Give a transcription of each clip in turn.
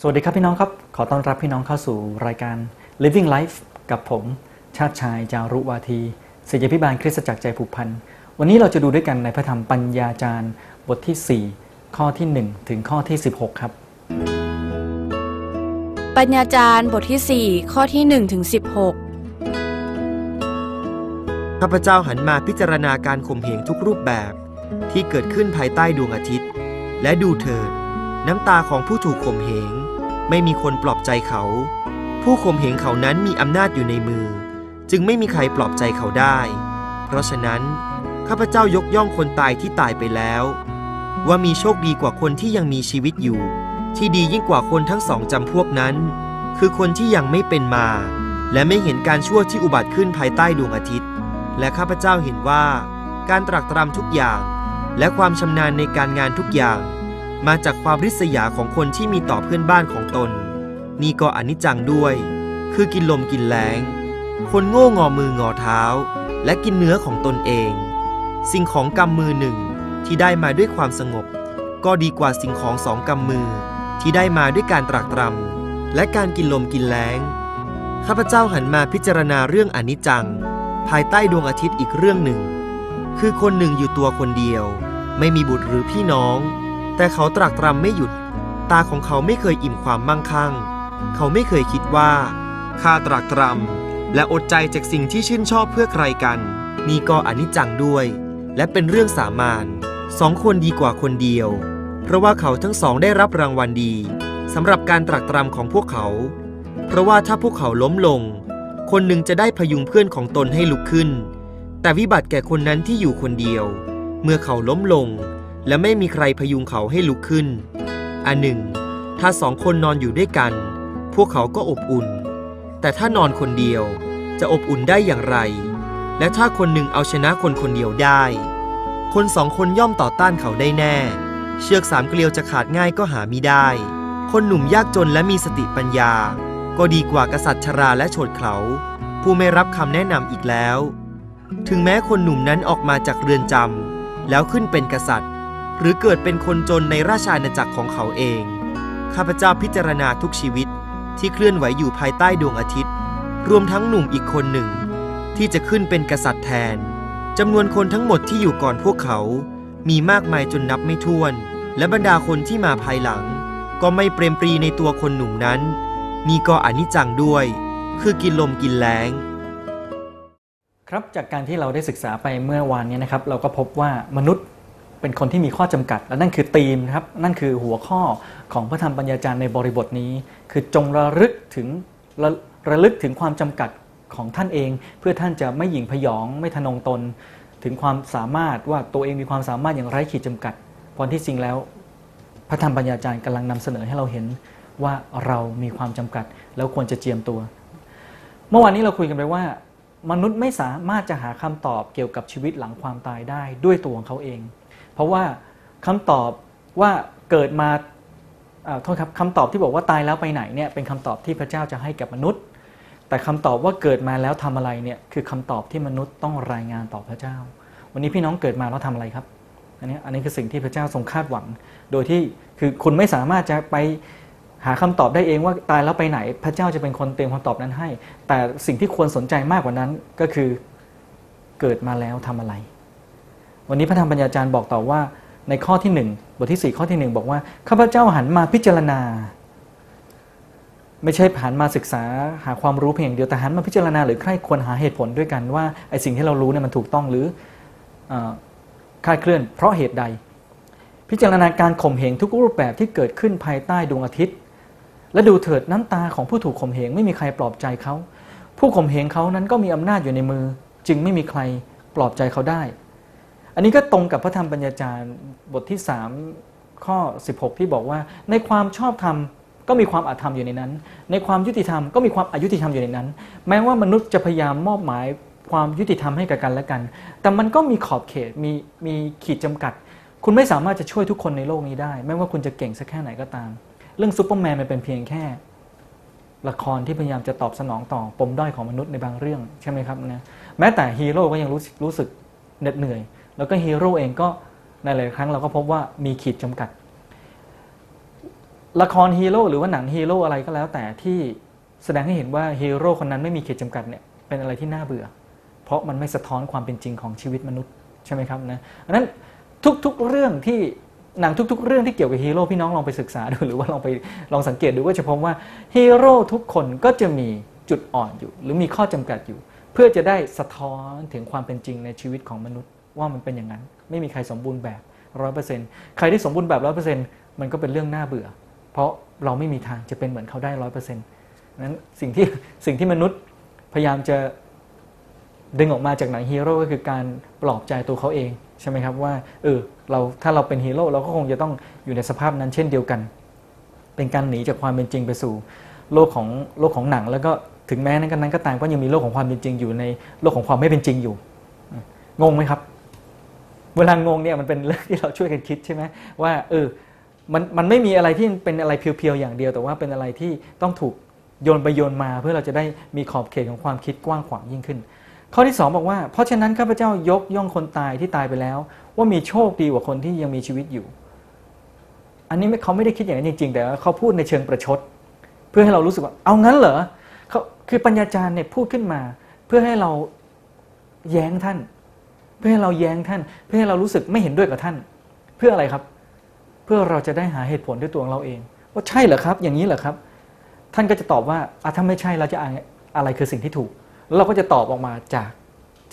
สวัสดีครับพี่น้องครับ ขอต้อนรับพี่น้องเข้าสู่รายการ Living Life กับผม ชาติชายจารุวาทีศิษยพิบาลคริสตจักรใจผูกพัน วันนี้เราจะดูด้วยกันในพระธรรมปัญญาจารย์บทที่ 4 ข้อที่ 1 ถึงข้อที่ 16 ครับ ปัญญาจารย์บทที่ 4 ข้อที่ 1 ถึง 16 ข้าพเจ้าหันมาพิจารณาการข่มเหงทุกรูปแบบ ที่เกิดขึ้นภายใต้ดวงอาทิตย์ และดูเถิด น้ำตาของผู้ถูกข่มเหง ไม่มีคนปลอบใจเขา ผู้ข่มเหงเขานั้นมีอำนาจอยู่ในมือ จึงไม่มีใครปลอบใจเขาได้ เพราะฉะนั้น ข้าพเจ้ายกย่องคนตายที่ตายไปแล้ว ว่ามีโชคดีกว่าคนที่ยังมีชีวิตอยู่ ที่ดียิ่งกว่าคนทั้งสองจำพวกนั้น คือคนที่ยังไม่เป็นมา และไม่เห็นการชั่วที่อุบัติขึ้นภายใต้ดวงอาทิตย์ และข้าพเจ้าเห็นว่า การตรักตรำทุกอย่าง และความชำนาญในการงานทุกอย่าง มาจากความริษยาของคนที่มีต่อเพื่อนบ้านของตน นี่ก็อนิจจังด้วย คือกินลมกินแรงคนโง่งอมืองอเท้า และกินเนื้อของตนเอง สิ่งของกำมือหนึ่งที่ได้มาด้วยความสงบ ก็ดีกว่าสิ่งของสองกำมือที่ได้มาด้วยการตรักตรำและการกินลมกินแรงข้าพเจ้าหันมาพิจารณาเรื่องอนิจจัง ภายใต้ดวงอาทิตย์อีกเรื่องหนึ่ง คือคนหนึ่งอยู่ตัวคนเดียว ไม่มีบุตรหรือพี่น้อง แต่เขาตรักตรำไม่หยุด ตาของเขาไม่เคยอิ่มความมั่งคั่ง เขาไม่เคยคิดว่าข้าตรักตรำและอดใจจากสิ่งที่ชื่นชอบเพื่อใครกัน นี่ก็อนิจจังด้วย และเป็นเรื่องสามานสองคนดีกว่าคนเดียว เพราะว่าเขาทั้งสองได้รับรางวัลดีสำหรับการตรักตรำของพวกเขา เพราะว่าถ้าพวกเขาล้มลง คนหนึ่งจะได้พยุงเพื่อนของตนให้ลุกขึ้น แต่วิบัติแก่คนนั้นที่อยู่คนเดียว เมื่อเขาล้มลง และไม่มีใครพยุงเขาให้ลุกขึ้น อันหนึ่ง ถ้าสองคนนอนอยู่ด้วยกัน พวกเขาก็อบอุ่น แต่ถ้านอนคนเดียวจะอบอุ่นได้อย่างไร และถ้าคนหนึ่งเอาชนะคนคนเดียวได้ คนสองคนย่อมต่อต้านเขาได้แน่ เชือกสามเกลียวจะขาดง่ายก็หามิได้ คนหนุ่มยากจนและมีสติปัญญา ก็ดีกว่ากษัตริย์ชราและโฉดเขา ผู้ไม่รับคำแนะนำอีกแล้ว ถึงแม้คนหนุ่มนั้นออกมาจากเรือนจำแล้วขึ้นเป็นกษัตริย์ หรือเกิดเป็นคนจนในราชอาณาจักรของเขาเอง ข้าพเจ้าพิจารณาทุกชีวิตที่เคลื่อนไหวอยู่ภายใต้ดวงอาทิตย์ รวมทั้งหนุ่มอีกคนหนึ่ง ที่จะขึ้นเป็นกษัตริย์แทนจำนวนคนทั้งหมดที่อยู่ก่อนพวกเขา มีมากมายจนนับไม่ถ้วน และบรรดาคนที่มาภายหลัง ก็ไม่เปรมปรีในตัวคนหนุ่มนั้น นี่ก็อนิจจังด้วย คือกินลมกินแรงครับจากการที่เราได้ศึกษาไปเมื่อวานนี้นะครับ เราก็พบว่ามนุษย์ เป็นคนที่มีข้อจำกัด และนั่นคือธีมนะครับ นั่นคือหัวข้อของพระธรรมปัญญาจารย์ในบริบทนี้ คือจงระลึกถึงระระลึกถึงความจำกัดของท่านเอง เพื่อท่านจะไม่หยิ่งพยองไม่ทะนงตน ถึงความสามารถว่าตัวเองมีความสามารถอย่างไร้ขีดจำกัดพราะที่จริงแล้ว พระธรรมปัญญาจารย์กำลังนำเสนอให้เราเห็นว่าเรามีความจำกัด แล้วควรจะเจียมตัว เมื่อวานนี้เราคุยกันไปว่า มนุษย์ไม่สามารถจะหาคำตอบเกี่ยวกับชีวิตหลังความตายได้ด้วยตัวของเขาเอง เพราะว่าคำตอบว่าเกิดมาโทษครับคำตอบที่บอกว่าตายแล้วไปไหนเนี่ยเป็นคำตอบที่พระเจ้าจะให้กับมนุษย์ แต่คำตอบว่าเกิดมาแล้วทำอะไรเนี่ยคือคำตอบที่มนุษย์ต้องรายงานต่อพระเจ้า วันนี้พี่น้องเกิดมาแล้วทำอะไรครับอันนี้อันนี้คือสิ่งที่พระเจ้าทรงคาดหวัง โดยที่คือคุณไม่สามารถจะไปหาคำตอบได้เองว่าตายแล้วไปไหน พระเจ้าจะเป็นคนเตรียมคำตอบนั้นให้ แต่สิ่งที่ควรสนใจมากกว่านั้นก็คือเกิดมาแล้วทำอะไร วันนี้พระธรรมปัญญาจารย์บอกต่อว่าในข้อที่หนึ่งบทที่สี่ข้อที่หนึ่งบอกว่าข้าพเจ้าหันมาพิจารณา ไม่ใช่หันมาศึกษาหาความรู้เพียงเดียวแต่หันมาพิจารณา หรือใครควรหาเหตุผลด้วยกันว่าไอสิ่งที่เรารู้เนี่ยมันถูกต้องหรือคลาดเคลื่อน เพราะเหตุใด พิจารณาการข่มเหงทุกรูปแบบที่เกิดขึ้นภายใต้ดวงอาทิตย์ และดูเถิดน้ำตาของผู้ถูกข่มเหงไม่มีใครปลอบใจเขาผู้ข่มเหงเขานั้นก็มีอำนาจอยู่ในมือ จึงไม่มีใครปลอบใจเขาได้ อันนี้ก็ตรงกับพระธรรมปัญญาจารย์บทที่ 3 ข้อ 16 ที่บอกว่า ในความชอบธรรมก็มีความอาธรรมอยู่ในนั้น ในความยุติธรรมก็มีความอายุติธรรมอยู่ในนั้น แม้ว่ามนุษย์จะพยายามมอบหมายความยุติธรรมให้กับกันและกัน แต่มันก็มีขอบเขตมีมีขีดจำกัด คุณไม่สามารถจะช่วยทุกคนในโลกนี้ได้ ไม่ว่าคุณจะเก่งสักแค่ไหนก็ตาม เรื่องซูเปอร์แมนมันเป็นเพียงแค่ ละครที่พยายามจะตอบสนองต่อปมด้อยของมนุษย์ในบางเรื่องใช่ไหมครับนะแม้แต่ฮีโร่ก็ยังรู้สึกรู้สึกเหน็ดเหนื่อย แล้วก็ฮีโร่เองก็ในหลายครั้งเราก็พบว่ามีขีดจำกัด ละครฮีโร่หรือว่าหนังฮีโร่อะไรก็แล้ว แต่ที่แสดงให้เห็นว่าฮีโร่คนนั้นไม่มีขีดจำกัดเนี่ยเป็นอะไรที่น่าเบื่อ เพราะมันไม่สะท้อนความเป็นจริงของชีวิตมนุษย์ใช่ไหมครับนะอันนั้นทุกๆเรื่องที่หนังทุก ๆ เรื่องที่เกี่ยวกับฮีโร่พี่น้องลองไปศึกษาดูหรือว่าลองไปลองสังเกตดูก็จะพบว่าฮีโร่ทุกคนก็จะมีจุดอ่อนอยู่ หรือมีข้อจำกัดอยู่ เพื่อจะได้สะท้อนถึงความเป็นจริงในชีวิตของมนุษย์ ว่ามันเป็นอย่างนั้น ไม่มีใครสมบูรณ์แบบร้อยเปอร์เซ็นต์ใครที่สมบูรณ์แบบร้อยเปอร์เซ็นต์มันก็เป็นเรื่องน่าเบื่อ เพราะเราไม่มีทางจะเป็นเหมือนเขาได้ร้อยเปอร์เซ็นต์นั้นสิ่งที่สิ่งที่มนุษย์พยายามจะดึงออกมาจากหนังฮีโร่ก็คือการปลอบใจตัวเขาเองใช่ไหมครับว่าเออเราถ้าเราเป็นฮีโร่เราก็คงจะต้องอยู่ในสภาพนั้นเช่นเดียวกัน เป็นการหนีจากความเป็นจริงไปสู่ โลกของโลกของหนัง แล้วก็ถึงแม้นั้นกันนั้นก็ตามก็ยังมีโลกของความเป็นจริงอยู่ในโลกของความไม่เป็นจริงอยู่งงไหมครับ เวลางงเนี่ยมันเป็นเรื่องที่เราช่วยกันคิดใช่ไหมว่าเออมันมันไม่มีอะไรที่เป็นอะไรเพียวๆอย่างเดียว แต่ว่าเป็นอะไรที่ต้องถูกโยนไปโยนมาเพื่อเราจะได้มีขอบเขตของความคิดกว้างขวางยิ่งขึ้น ข้อที่ 2 บอกว่า เพราะฉะนั้นข้าพเจ้ายกย่องคนตายที่ตายไปแล้ว ว่ามีโชคดีกว่าคนที่ยังมีชีวิตอยู่ อันนี้เขาไม่ได้คิดอย่างนั้นจริง ๆ แต่เขาพูดในเชิงประชด เพื่อให้เรารู้สึกว่าเอางั้นเหรอเขาคือปัญญาจารย์เนี่ยพูดขึ้นมา เพื่อให้เราแย้งท่าน เพื่อให้เราแย้งท่าน เพื่อให้เรารู้สึกไม่เห็นด้วยกับท่าน เพื่ออะไรครับ เพื่อเราจะได้หาเหตุผลด้วยตัวของเราเอง ว่าใช่เหรอครับ อย่างนี้เหรอครับ ท่านก็จะตอบว่าอะถ้าไม่ใช่เราจะอะไรคือสิ่งที่ถูก แล้วเราก็จะตอบออกมาจาก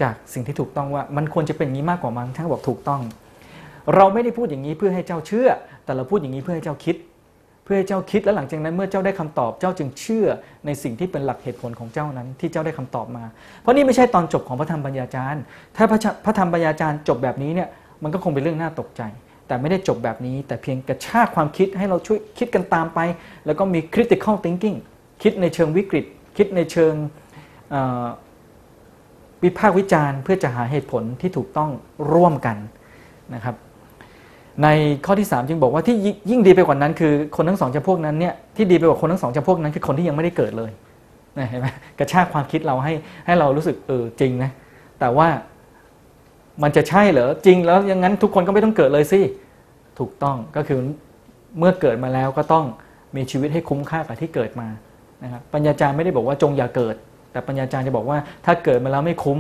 จากสิ่งที่ถูกต้องว่า มันควรจะเป็นอย่างนี้มากกว่ามั้งท่านบอกถูกต้อง เราไม่ได้พูดอย่างนี้เพื่อให้เจ้าเชื่อ แต่เราพูดอย่างนี้เพื่อให้เจ้าคิด เพื่อให้เจ้าคิดแล้วหลังจากนั้นเมื่อเจ้าได้คำตอบเจ้าจึงเชื่อในสิ่งที่เป็นหลักเหตุผลของเจ้านั้น ที่เจ้าได้คำตอบมา เพราะนี่ไม่ใช่ตอนจบของพระธรรมปัญญาจารย์ ถ้าพระพระธรรมปัญญาจารย์จบแบบนี้เนี่ยมันก็คงเป็นเรื่องน่าตกใจ แต่ไม่ได้จบแบบนี้ แต่เพียงกระชากความคิดให้เราช่วยคิดกันตามไป แล้วก็มี critical thinking คิดในเชิงวิกฤต คิดในเชิงวิพากษ์วิจารณ์ เพื่อจะหาเหตุผลที่ถูกต้องร่วมกันนะครับ ในข้อที่ 3 จึงบอกว่าที่ยิ่งดีไปกว่านั้น คือคนทั้งสองจำพวกนั้นเนี่ยที่ดีไปกว่าคนทั้งสองจำพวกนั้นคือคนที่ยังไม่ได้เกิดเลยนะเห็นไหมกระชากความคิดเราให้ให้เรารู้สึกเออจริงนะแต่ว่ามันจะใช่เหรอจริงแล้วยังงั้นทุกคนก็ไม่ต้องเกิดเลยสิถูกต้องก็คือเมื่อเกิดมาแล้วก็ต้องมีชีวิตให้คุ้มค่ากับที่เกิดมานะครับปัญญาจารย์ไม่ได้บอกว่าจงอย่าเกิด แต่ปัญญาจารย์จะบอกว่าถ้าเกิดมาแล้วไม่คุ้ม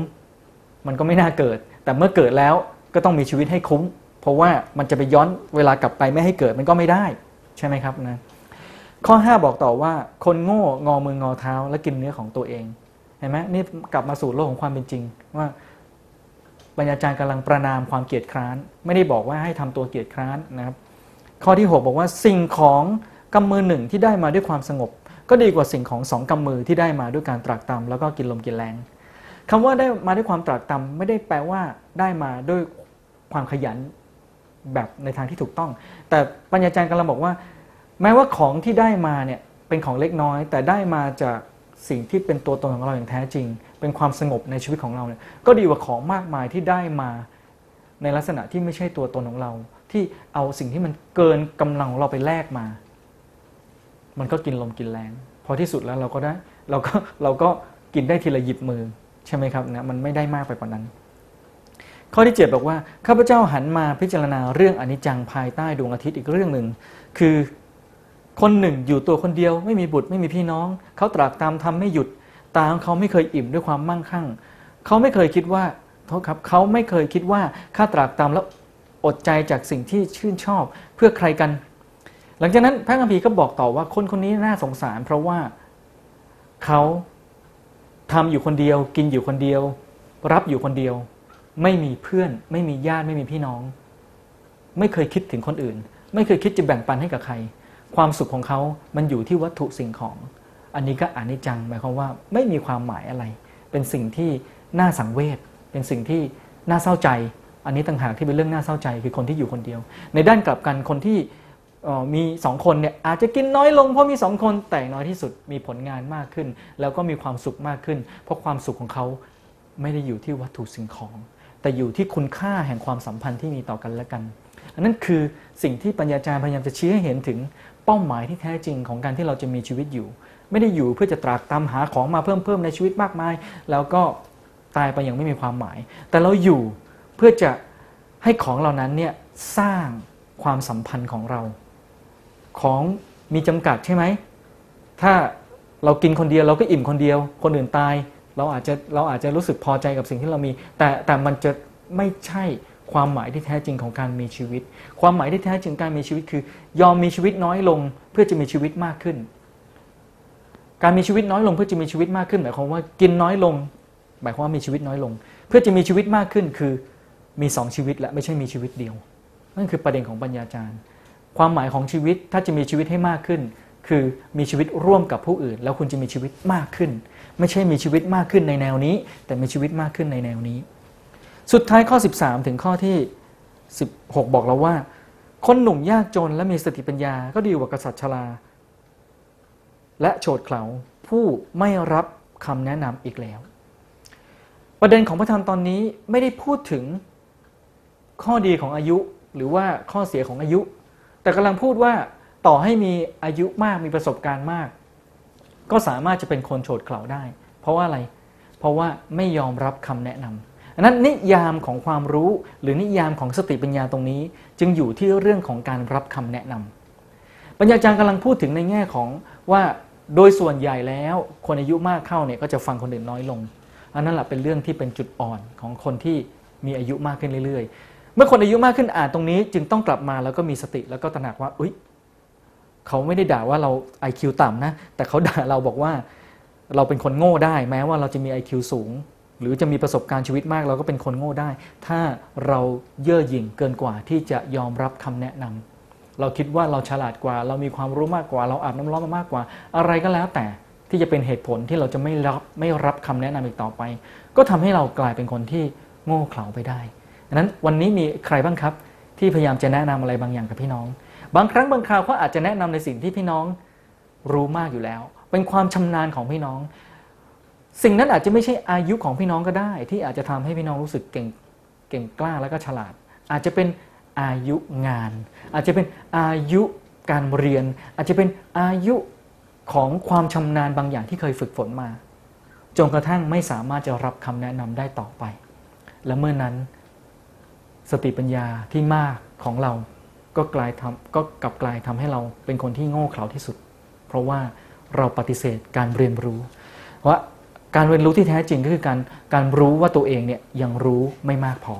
มันก็ไม่น่าเกิด แต่เมื่อเกิดแล้วก็ต้องมีชีวิตให้คุ้ม เพราะว่ามันจะไปย้อนเวลากลับไปไม่ให้เกิดมันก็ไม่ได้ใช่ไหมครับนะข้อ 5 บอกต่อว่าคนโง่งอมืองอเท้า และกินเนื้อของตัวเองเห็นไหมนี่กลับมาสู่โลกของความเป็นจริง ว่าปัญญาจารย์กำลังประนามความเกียดคร้าน ไม่ได้บอกว่าให้ทำตัวเกียดคร้านนะครับข้อที่ 6 บอกว่าสิ่งของกำมือหนึ่งที่ได้มาด้วยความสงบ ก็ดีกว่าสิ่งของสองกำมือที่ได้มาด้วยการตรากตรำแล้วก็กินลมกินแรงคำว่าได้มาด้วยความตรากตรำไม่ได้แปลว่าได้มาด้วยความขยัน แบบในทางที่ถูกต้อง แต่ปัญญาจารย์กำลังบอกว่า แม้ว่าของที่ได้มาเนี่ยเป็นของเล็กน้อย แต่ได้มาจากสิ่งที่เป็นตัวตนของเราอย่างแท้จริง เป็นความสงบในชีวิตของเราเนี่ยก็ดีกว่าของมากมายที่ได้มาในลักษณะที่ไม่ใช่ตัวตนของเรา ที่เอาสิ่งที่มันเกินกำลังของเราไปแลกมา มันก็กินลมกินแรงพอที่สุดแล้วเราก็ได้เราก็เราก็กินได้ทีละหยิบมือใช่ไหมครับนะมันไม่ได้มากไปกว่านั้น ข้อที่ 7 บอกว่าข้าพเจ้าหันมาพิจารณาเรื่องอนิจจังภายใต้ดวงอาทิตย์อีกเรื่องหนึ่ง คือคนหนึ่งอยู่ตัวคนเดียว ไม่มีบุตรไม่มีพี่น้อง เขาตรากตามทำไม่หยุดตาของเขาไม่เคยอิ่มด้วยความมั่งคั่ง เขาไม่เคยคิดว่าโทษครับเขาไม่เคยคิดว่าข้าตรากตามแล้วอดใจจากสิ่งที่ชื่นชอบเพื่อใครกัน หลังจากนั้นพระคัมภีร์ก็บอกต่อว่าคนคนนี้น่าสงสาร เพราะว่าเขาทำอยู่คนเดียว กินอยู่คนเดียว รับอยู่คนเดียว ไม่มีเพื่อน ไม่มีญาติไม่มีพี่น้อง ไม่เคยคิดถึงคนอื่น ไม่เคยคิดจะแบ่งปันให้กับใคร ความสุขของเขามันอยู่ที่วัตถุสิ่งของ อันนี้ก็อนิจจังหมายความว่าไม่มีความหมายอะไร เป็นสิ่งที่น่าสังเวชเป็นสิ่งที่น่าเศร้าใจ อันนี้ต่างหากที่เป็นเรื่องน่าเศร้าใจคือคนที่อยู่คนเดียว ในด้านกลับกันคนที่มีสองคนเนี่ยอาจจะกินน้อยลงเพราะมีสองคนแต่น้อยที่สุดมีผลงานมากขึ้น แล้วก็มีความสุขมากขึ้น เพราะความสุขของเขาไม่ได้อยู่ที่วัตถุสิ่งของ แต่อยู่ที่คุณค่าแห่งความสัมพันธ์ที่มีต่อกันและกัน อันนั้นคือสิ่งที่ปัญญาจารย์พยายามจะชี้ให้เห็นถึงเป้าหมายที่แท้จริงของการที่เราจะมีชีวิตอยู่ ไม่ได้อยู่เพื่อจะตรากตามหาของมาเพิ่มเพิ่มในชีวิตมากมาย แล้วก็ตายไปอย่างไม่มีความหมาย แต่เราอยู่เพื่อจะให้ของเหล่านั้นเนี่ยสร้างความสัมพันธ์ของเรา ของมีจำกัดใช่ไหมถ้าเรากินคนเดียวเราก็อิ่มคนเดียว คนอื่นตาย เราอาจจะเราอาจจะรู้สึกพอใจกับสิ่งที่เรามี แต่แต่มันจะไม่ใช่ความหมายที่แท้จริงของการมีชีวิต ความหมายที่แท้จริงของการมีชีวิตคือ ยอมมีชีวิตน้อยลงเพื่อจะมีชีวิตมากขึ้น การมีชีวิตน้อยลงเพื่อจะมีชีวิตมากขึ้นหมายความว่ากินน้อยลง หมายความว่ามีชีวิตน้อยลง เพื่อจะมีชีวิตมากขึ้นคือมีสองชีวิตและไม่ใช่มีชีวิตเดียว นั่นคือประเด็นของปัญญาจารย์ ความหมายของชีวิตถ้าจะมีชีวิตให้มากขึ้น คือมีชีวิตร่วมกับผู้อื่น แล้วคุณจะมีชีวิตมากขึ้น ไม่ใช่มีชีวิตมากขึ้นในแนวนี้ แต่มีชีวิตมากขึ้นในแนวนี้ สุดท้ายข้อ 13 ถึงข้อที่ 16 บอกเราว่า คนหนุ่มยากจนและมีสติปัญญาก็ดีกว่ากษัตริย์ชรา และโฉดเขลาผู้ไม่รับคำแนะนำอีกแล้ว ประเด็นของพระธรรมตอนนี้ไม่ได้พูดถึงข้อดีของอายุหรือว่าข้อเสียของอายุ แต่กำลังพูดว่า ต่อให้มีอายุมากมีประสบการณ์มาก ก็สามารถจะเป็นคนโฉดเขลาได้ เพราะว่าอะไร เพราะว่าไม่ยอมรับคำแนะนำอันนั้นนิยามของความรู้หรือนิยามของสติปัญญาตรงนี้ จึงอยู่ที่เรื่องของการรับคำแนะนำปัญญาจารย์กำลังพูดถึงในแง่ของว่าโดยส่วนใหญ่แล้วคนอายุมากเข้าเนี่ยก็จะฟังคนอื่นน้อยลง อันนั้นแหละเป็นเรื่องที่เป็นจุดอ่อนของคนที่มีอายุมากขึ้นเรื่อย ๆ เมื่อคนอายุมากขึ้นอ่านตรงนี้ จึงต้องกลับมาแล้วก็มีสติแล้วก็ตระหนักว่าอุ้ย เขาไม่ได้ด่าว่าเรา IQ ต่ำนะ แต่เขาด่าเราบอกว่าเราเป็นคนโง่ได้ แม้ว่าเราจะมี IQ สูง หรือจะมีประสบการณ์ชีวิตมาก เราก็เป็นคนโง่ได้ ถ้าเราเย่อหยิ่งเกินกว่าที่จะยอมรับคำแนะนำเราคิดว่าเราฉลาดกว่า เรามีความรู้มากกว่า เราอาบน้ำร้อนมามากกว่า อะไรก็แล้วแต่ที่จะเป็นเหตุผลที่เราจะไม่รับไม่รับคำแนะนำอีกต่อไป ก็ทำให้เรากลายเป็นคนที่โง่เขลาไปได้ดังนั้นวันนี้มีใครบ้างครับ ที่พยายามจะแนะนำอะไรบางอย่างกับพี่น้อง บางครั้งบางคราวเขาอาจจะแนะนำในสิ่งที่พี่น้องรู้มากอยู่แล้ว เป็นความชำนาญของพี่น้อง สิ่งนั้นอาจจะไม่ใช่อายุของพี่น้องก็ได้ ที่อาจจะทำให้พี่น้องรู้สึกเก่งเก่งกล้าแล้วก็ฉลาด อาจจะเป็นอายุงาน อาจจะเป็นอายุการเรียน อาจจะเป็นอายุของความชำนาญบางอย่างที่เคยฝึกฝนมาจนกระทั่งไม่สามารถจะรับคำแนะนำได้ต่อไป และเมื่อนั้นสติปัญญาที่มากของเรา ก็กลายทำก็กลับกลายทำให้เราเป็นคนที่โง่เขลาที่สุด เพราะว่าเราปฏิเสธการเรียนรู้ว่าการเรียนรู้ที่แท้จริงก็คือการการรู้ว่าตัวเองเนี่ยยังรู้ไม่มากพอ